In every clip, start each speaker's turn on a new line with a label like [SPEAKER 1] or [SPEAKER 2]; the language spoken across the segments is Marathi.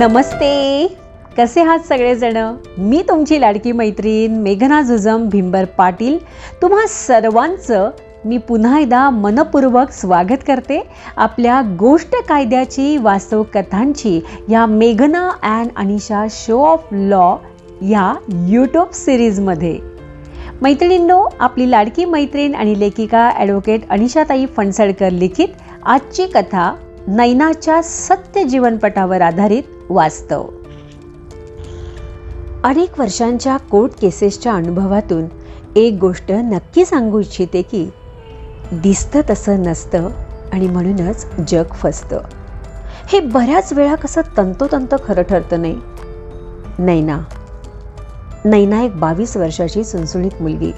[SPEAKER 1] नमस्ते. कसे आहात सगळेजण? मी तुमची लाडकी मैत्रीण मेघना झुजम भिंबर पाटील. तुम्हा सर्वांचं मी पुन्हा एकदा मनपूर्वक स्वागत करते. आपल्या गोष्ट कायद्याची वास्तव कथांची या मेघना and Anisha show of law या यूट्यूब सिरीजमध्ये मैत्रिणींनो आपली लाडकी मैत्रीण आणि लेखिका ॲडव्होकेट अनिशाताई फणसळकर लिखित आजची कथा नैनाच्या सत्य जीवनपटावर आधारित वास्तव अनेक वर्षांच्या कोर्ट केसेसच्या अनुभवातून एक गोष्ट नक्की सांगू इच्छिते की दिसतं तसं नसतं आणि म्हणूनच जग फसतं. हे बऱ्याच वेळा कसं तंतोतंत खरं ठरतं नाही. नैना. नैना एक बावीस वर्षाची सुणसुणीत मुलगी.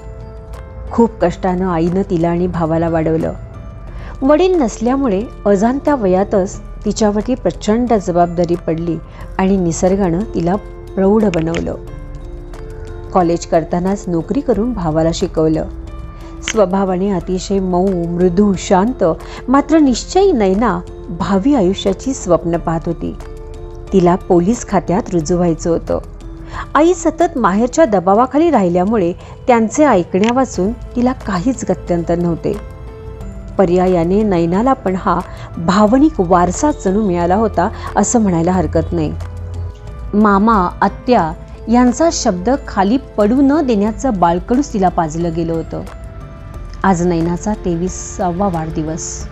[SPEAKER 1] खूप कष्टानं आईनं तिला आणि भावाला वाढवलं. वडील नसल्यामुळे अजाणत्या वयातच तिच्यावरती प्रचंड जबाबदारी पडली आणि निसर्गानं तिला प्रौढ बनवलं. कॉलेज करतानाच नोकरी करून भावाला शिकवलं. स्वभावाने अतिशय मऊ मृदू शांत मात्र निश्चयी नैना भावी आयुष्याची स्वप्न पाहत होती. तिला पोलीस खात्यात रुजू व्हायचं होतं. आई सतत माहेरच्या दबावाखाली राहिल्यामुळे त्यांचे ऐकण्यावाचून तिला काहीच गत्यंतर नव्हते. पर्यायाने नैनाला पण हा भावनिक वारसा जणू मिळाला होता असं म्हणायला हरकत नाही. मामा आत्या यांचा शब्द खाली पडू न देण्याचं बाळकडूच तिला पाजलं गेलं होतं. आज नैनाचा तेवीसावा वाढदिवस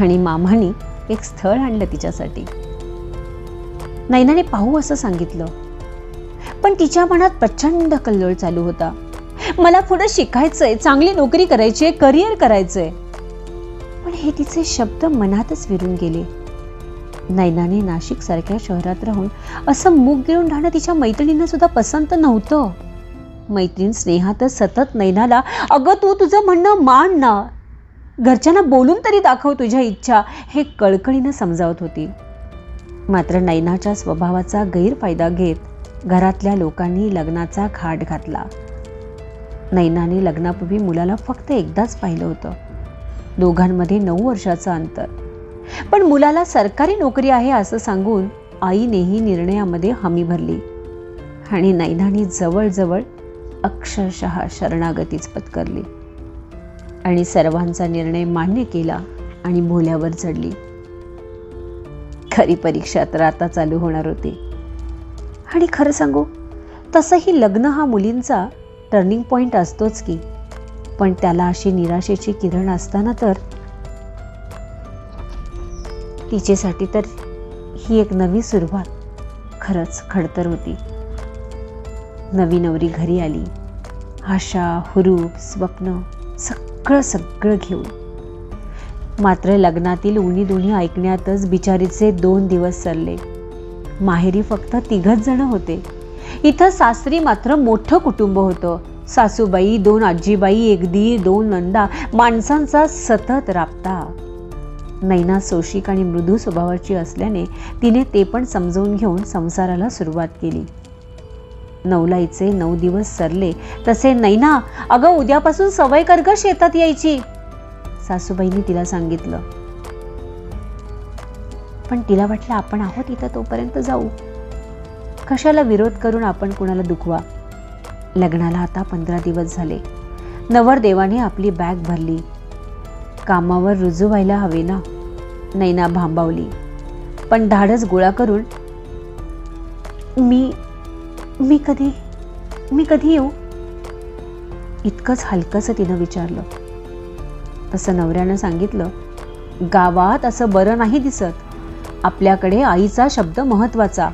[SPEAKER 1] आणि मामाने एक स्थळ आणलं तिच्यासाठी. नैनाने पाहू असं सांगितलं. पण तिच्या मनात प्रचंड कल्लोळ चालू होता. मला पुढे शिकायचंय चांगली नोकरी करायची आहे करिअर करायचंय. पण हे तिचे शब्द मनातच विरून गेले. नैनाने नाशिक सारख्या शहरात राहून असं मूग गिळून राहणं तिच्या मैत्रिणींना सुद्धा पसंत नव्हतं. मैत्रीण स्नेहातच सतत नैनाला अगं तू तुझं म्हणणं मान ना. घरच्यांना बोलून तरी दाखव तुझ्या इच्छा हे कळकळीनं समजावत होती. मात्र नैनाच्या स्वभावाचा गैरफायदा घेत घरातल्या लोकांनी लग्नाचा खाट घातला. नैनाने लग्नापूर्वी मुलाला फक्त एकदाच पाहिलं होतं. दोघांमध्ये नऊ वर्षाचं अंतर. पण मुलाला सरकारी नोकरी आहे असं सांगून आईनेही निर्णयामध्ये हमी भरली. आणि नैनानी जवळजवळ अक्षरशः शरणागतीच पत्करली. आणि सर्वांचा निर्णय मान्य केला आणि भोल्यावर चढली. खरी परीक्षा तर आता चालू होणार होती. आणि खरं सांगू तसंही लग्न हा मुलींचा टर्निंग पॉईंट असतोच की. पण त्याला अशी निराशेची किरण असताना तर तिचेसाठी तर ही एक नवी सुरुवात. खरंच खडतर होती. नवी नवरी घरी आली. आशा हुरूप स्वप्न सगळं सगळं घेऊन. मात्र लग्नातील उणी दुणी ऐकण्यातच बिचारीचे दोन दिवस सरले माहेरी फक्त तिघच जण होते. इथं सासरी मात्र मोठं कुटुंब होतं. सासूबाई दोन आजीबाई एकदी दोन नंदा माणसांचा सतत राबता. नैना सोशिक आणि मृदू स्वभावाची असल्याने तिने ते पण समजवून घेऊन संसाराला सुरुवात केली. नवलाईचे नऊ दिवस सरले. तसे नैना अगं उद्यापासून सवय कर ग शेतात यायची. सासूबाईंनी तिला सांगितलं. पण तिला वाटलं आपण आहोत इथं तोपर्यंत जाऊ. कशाला विरोध करून आपण कुणाला दुखवा? लग्नाला आता पंधरा दिवस झाले. नवरदेवाने आपली बॅग भरली. कामावर रुजू व्हायला हवे ना? नैना भांबावली. पण धाडस गोळा करून मी मी कधी मी कधी येऊ? इतकंच हलकंसं तिनं विचारलं. तसं नवऱ्यानं सांगितलं गावात असं बरं नाही दिसत. आपल्याकडे आईचा शब्द महत्त्वाचा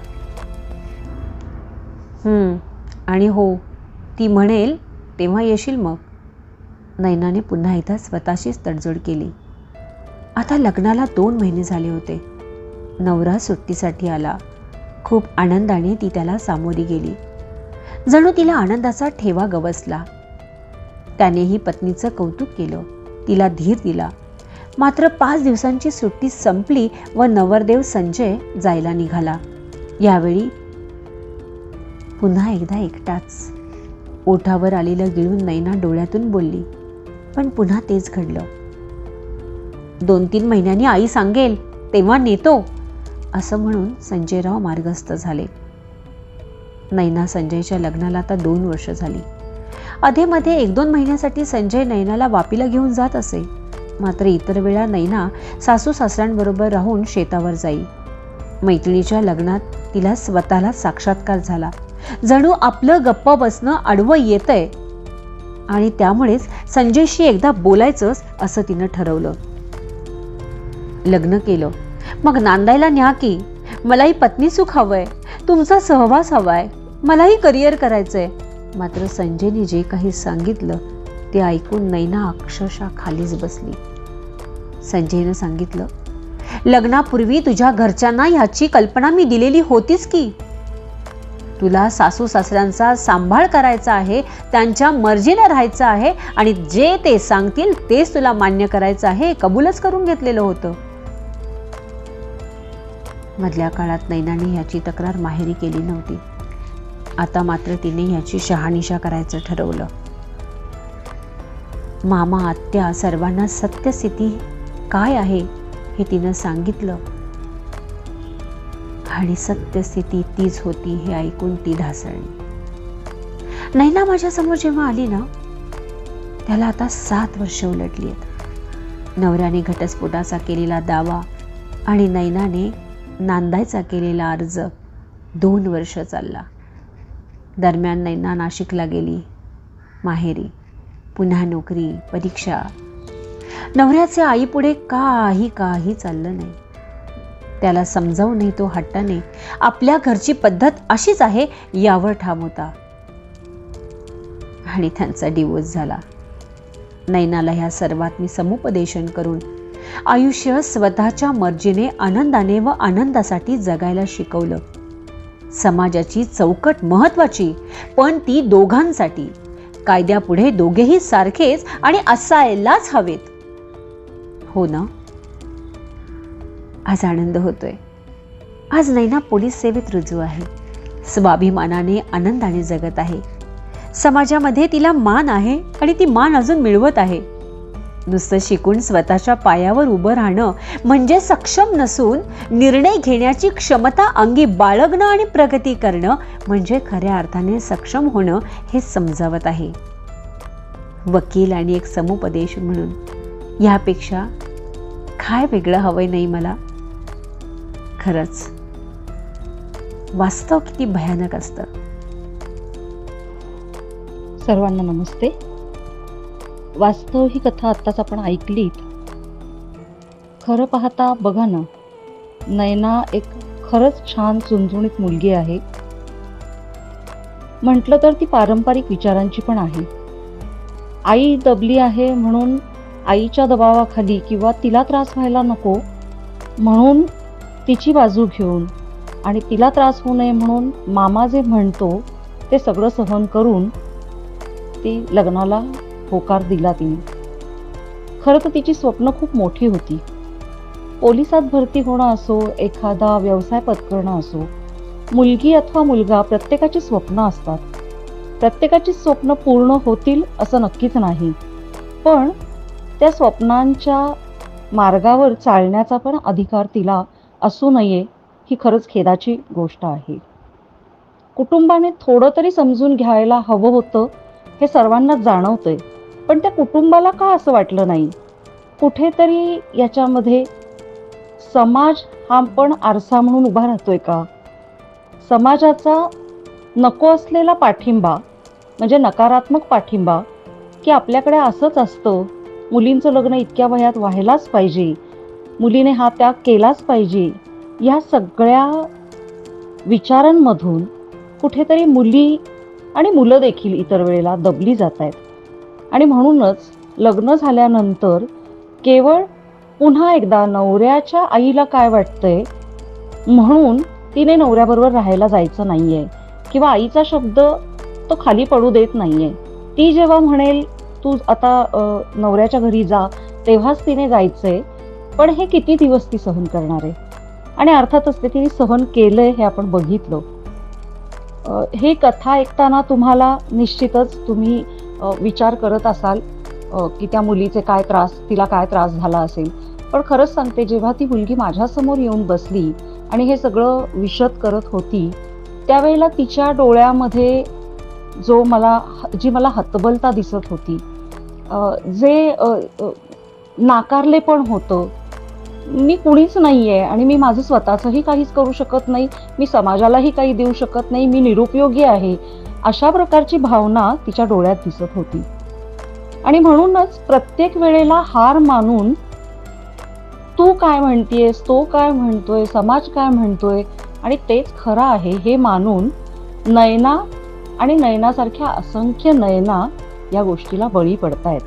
[SPEAKER 1] आणि हो ती म्हणेल तेव्हा येशील मग. नैनाने पुन्हा एकदा स्वतःशीच तडजोड केली. आता लग्नाला दोन महिने झाले होते. नवरा सुट्टीसाठी आला. खूप आनंदाने ती त्याला सामोरी गेली. जणू तिला आनंदाचा ठेवा गवसला. त्यानेही पत्नीचं कौतुक केलं. तिला धीर दिला. मात्र पाच दिवसांची सुट्टी संपली व नवरदेव संजय जायला निघाला. यावेळी पुन्हा एकदा एकटाच. ओठावर आलेलं गिळून नैना डोळ्यातून बोलली पण पुन्हा तेच घडलं. दोन तीन महिन्यांनी आई सांगेल तेव्हा नेतो असं म्हणून संजयराव मार्गस्थ झाले. नैना संजयच्या लग्नाला आता दोन वर्ष झाली. अधेमध्ये एक दोन महिन्यासाठी संजय नैनाला वापीला घेऊन जात असे. मात्र इतर वेळा नैना सासू सासऱ्यांबरोबर राहून शेतावर जाई. मैत्रिणीच्या लग्नात तिला स्वतःला साक्षात्कार झाला. जणू आपलं गप्प बसणं आडवं येतंय. आणि त्यामुळेच संजयशी एकदा बोलायचंच असं तिनं ठरवलं. लग्न केलं. मग नांदायला न्या की मलाही पत्नी सुख हवंय तुमचा सहवास हवाय मलाही करिअर करायचंय. मात्र संजयने जे काही सांगितलं ते ऐकून नैना अक्षरशः खालीच बसली. संजयनं सांगितलं लग्नापूर्वी तुझ्या घरच्यांना ह्याची कल्पना मी दिलेली होतीच की? तुला सासू सासऱ्यांचा सांभाळ करायचा आहे त्यांच्या मर्जीने राहायचं आहे आणि जे ते सांगतील तेच तुला मान्य करायचं आहे कबूलच करून घेतलेलं होतं. मधल्या काळात नैनाने ह्याची तक्रार माहेरी केली नव्हती. आता मात्र तिने ह्याची शहानिशा करायचं ठरवलं. मामा आत्या सर्वांना सत्यस्थिती काय आहे हे तिनं सांगितलं. आणि सत्यस्थिती तीच होती हे ऐकून ती ढासळली. नैना माझ्यासमोर जेव्हा आली ना त्याला आता सात वर्ष उलटली आहेत. नवऱ्याने घटस्फोटाचा केलेला दावा आणि नैनाने नांदायचा केलेला अर्ज दोन वर्ष चालला. दरम्यान नैना नाशिकला गेली माहेरी पुन्हा नोकरी परीक्षा. नवऱ्याचे आईपुढे काही काही चाललं नाही. त्याला समजावूनही तो हट्टाने आपल्या घरची पद्धत अशीच आहे यावर ठाम होता. आणि त्यांचा डिवोर्स झाला. नैनाला ह्या सर्वात मी समुपदेशन करून आयुष्य स्वतःच्या मर्जीने आनंदाने व आनंदासाठी जगायला शिकवलं. समाजाची चौकट महत्वाची पण ती दोघांसाठी. कायद्यापुढे दोघेही सारखेच आणि असायलाच हवेत. हो ना? आज आनंद होतोय. आज नैना पोलीस सेवेत रुजू आहे. स्वाभिमानाने आनंदाने जगत आहे. समाजामध्ये तिला मान आहे आणि ती मान अजून मिळवत आहे. नुसतं शिकून स्वतःच्या पायावर उभं राहणं म्हणजे सक्षम नसून निर्णय घेण्याची क्षमता अंगी बाळगणं आणि प्रगती करणं म्हणजे खऱ्या अर्थाने सक्षम होणं हे समजावत आहे. वकील आणि एक समुपदेश म्हणून. यापेक्षा काय वेगळं हवंय नाही मला? खरंच. वास्तव किती भयानक असतं.
[SPEAKER 2] सर्वांना नमस्ते. वास्तव ही कथा आत्ताच आपण ऐकलीत. खरं पाहता बघा ना नयना एक खरंच छान चुणचुणीत मुलगी आहे. म्हटलं तर ती पारंपरिक विचारांची पण आहे. आई दबली आहे म्हणून आईच्या दबावाखाली किंवा तिला त्रास व्हायला नको म्हणून तिची बाजू घेऊन आणि तिला त्रास होऊ नये म्हणून मामा जे म्हणतो ते सगळं सहन करून ती लग्नाला होकार दिला तिने. खरं तर तिची स्वप्न खूप मोठी होती. पोलिसात भरती होणं असो एखादा व्यवसाय पत्करणं असो मुलगी अथवा मुलगा प्रत्येकाची स्वप्न असतात. प्रत्येकाची स्वप्न पूर्ण होतील असं नक्कीच नाही. पण त्या स्वप्नांच्या मार्गावर चालण्याचा पण अधिकार तिला असू नये ही खरंच खेदाची गोष्ट आहे. कुटुंबाने थोडं तरी समजून घ्यायला हवं होतं हे सर्वांना जाणवतंय. पण त्या कुटुंबाला का असं वाटलं नाही? कुठेतरी याच्यामध्ये समाज हा पण आरसा म्हणून उभा राहतोय का? समाजाचा नको असलेला पाठिंबा म्हणजे नकारात्मक पाठिंबा की आपल्याकडे असंच असतं. मुलींचं लग्न इतक्या वयात व्हायलाच पाहिजे. मुलीने हा त्याग केलाच पाहिजे. या सगळ्या विचारांमधून कुठेतरी मुली आणि मुलं देखील इतर वेळेला दबली जात आहेत आणि म्हणूनच लग्न झाल्यानंतर केवळ पुन्हा एकदा नवऱ्याच्या आईला काय वाटतंय? म्हणून तिने नवऱ्याबरोबर राहायला जायचं नाही आहे किंवा आईचा शब्द तो खाली पडू देत नाही आहे ती जेव्हा म्हणेल तू आता नवऱ्याच्या घरी जा तेव्हाच तिने जायचंय. पण हे किती दिवस ती सहन करणार आहे? आणि अर्थातच ते तिने सहन केलंय हे आपण बघितलं. ही कथा ऐकताना तुम्हाला निश्चितच तुम्ही विचार करत असाल की त्या मुलीचे काय त्रास तिला काय त्रास झाला असेल. पण खरंच सांगते जेव्हा ती मुलगी माझ्यासमोर येऊन बसली आणि हे सगळं विशद करत होती त्यावेळेला तिच्या डोळ्यामध्ये जो मला जी मला हतबलता दिसत होती जे नाकारले पण होतं मी कुणीच नाही आहे आणि मी माझं स्वतःचंही काहीच करू शकत नाही मी समाजालाही काही देऊ शकत नाही मी निरुपयोगी आहे अशा प्रकारची भावना तिच्या डोळ्यात दिसत होती. आणि म्हणूनच प्रत्येक वेळेला हार मानून तू काय म्हणतेयस तो काय म्हणतोय समाज काय म्हणतोय आणि तेच खरं आहे हे मानून नयना आणि नयनासारख्या असंख्य नयना या गोष्टीला बळी पडतायत.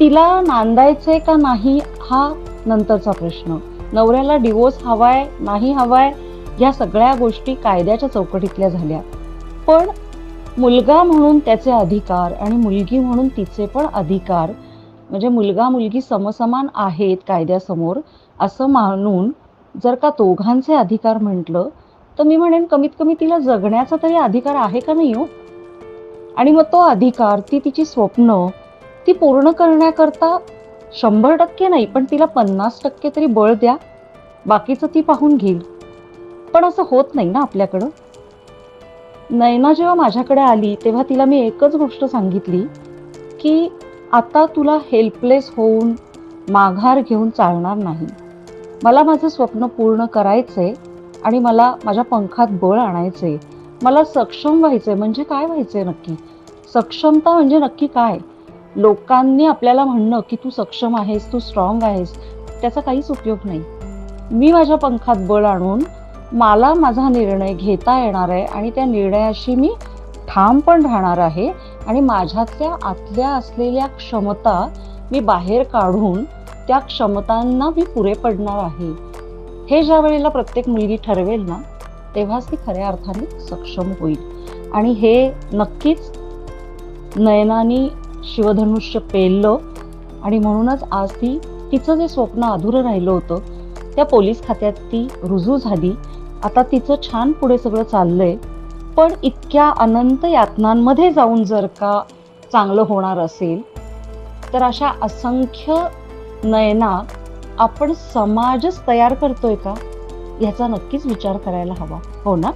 [SPEAKER 2] तिला नांदायचंय का नाही हा नंतरचा प्रश्न. नवऱ्याला डिवोर्स हवाय नाही हवाय या सगळ्या गोष्टी कायद्याच्या चौकटीतल्या झाल्या. पण मुलगा म्हणून त्याचे अधिकार आणि मुलगी म्हणून तिचे पण अधिकार म्हणजे मुलगा मुलगी समसमान आहेत कायद्यासमोर असं मानून जर का दोघांचे अधिकार म्हटलं तर मी म्हणेन कमीत कमी तिला जगण्याचा तरी अधिकार आहे का नाही हो? आणि मग तो अधिकार ती तिची स्वप्न ती पूर्ण करण्याकरता शंभर टक्के नाही पण तिला पन्नास टक्के तरी बळ द्या. बाकीचं ती पाहून घेईल. पण असं होत नाही ना आपल्याकडं. नयना जेव्हा माझ्याकडे आली तेव्हा तिला मी एकच गोष्ट सांगितली की आता तुला हेल्पलेस होऊन माघार घेऊन चालणार नाही. मला माझं स्वप्न पूर्ण करायचंय आणि मला माझ्या पंखात बळ आणायचंय. मला सक्षम व्हायचंय म्हणजे काय व्हायचंय नक्की? सक्षमता म्हणजे नक्की काय? लोकांनी आपल्याला म्हणणं की तू सक्षम आहेस तू स्ट्रॉंग आहेस त्याचा काहीच उपयोग नाही. मी माझ्या पंखात बळ आणून मला माझा निर्णय घेता येणार आहे आणि त्या निर्णयाशी मी ठाम पण राहणार आहे आणि माझ्यातल्या आतल्या असलेल्या क्षमता मी बाहेर काढून त्या क्षमतांना मी पुरे पडणार आहे. हे ज्या वेळेला प्रत्येक मुलगी ठरवेल ना तेव्हाच ती खऱ्या अर्थाने सक्षम होईल. आणि हे नक्कीच नयनानी शिवधनुष्य पेललं आणि म्हणूनच आज ती तिचं जे स्वप्न अधुरं राहिलं होतं त्या पोलीस खात्यात ती रुजू झाली. आता तिचं छान पुढे सगळं चाललंय. पण इतक्या अनंत यातनांमध्ये जाऊन जर का चांगलं होणार असेल तर अशा असंख्य नयना आपण समाजच तयार करतोय का? याचा नक्कीच विचार करायला हवा. हो ना?